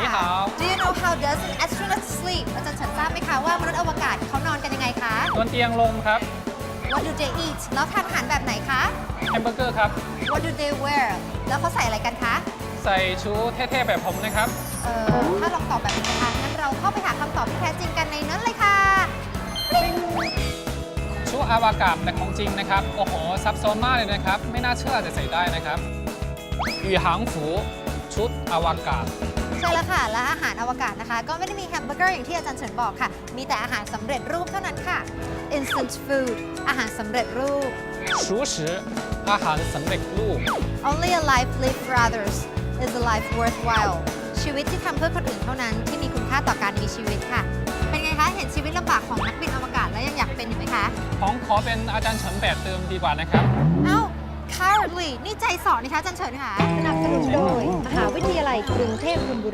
นี่ฮ Do you know how does an astronaut sleep อาจารย์ฉันทราบไหมคะว่ามนุษย์อวกาศเขานอนกันยังไงคะ บนเตียงลมครับ What do they eat แล้วทานอาหารแบบไหนคะ แฮมเบอร์เกอร์ครับ What do they wear แล้วเขาใส่อะไรกันคะ ใส่ชุดเท่ๆแบบผมนะครับ เออถ้าลองตอบแบบนี้นะคะ งั้นเราเข้าไปหาคำตอบที่แท้จริงกันในนั้นเลยค่ะชุดอวกาศแต่ของจริงนะครับ โอ้โห ซับซ้อนมากเลยนะครับ ไม่น่าเชื่อจะใส่ได้นะครับ อยู่หางฝูชุดอวกาศ ใช่แล้วค่ะ และอาหารอวกาศนะคะ ก็ไม่ได้มีแฮมเบอร์เกอร์อย่างที่อาจารย์เฉินบอกค่ะ มีแต่อาหารสำเร็จรูปเท่านั้นค่ะ instant food อาหารสำเร็จรูป熟食อาหารสำเร็จรูป only a life lived for others is a life worthwhile ชีวิตที่ทำเพื่อคนอื่นเท่านั้นที่มีคุณค่าต่อการมีชีวิตค่ะ เป็นไงคะ เห็นชีวิตลำบากของนักบินอวกาศแล้วยังอยากเป็นอยู่ไหมคะ ของขอเป็นอาจารย์เฉินแบบเติมดีกว่านะครับ เอ้า cowardly นี่ใจสอนนี่คะอาจารย์เฉินค่ะ สนับสนุนโดย มหาวิทยาลัยกรุงเทพธนบุรี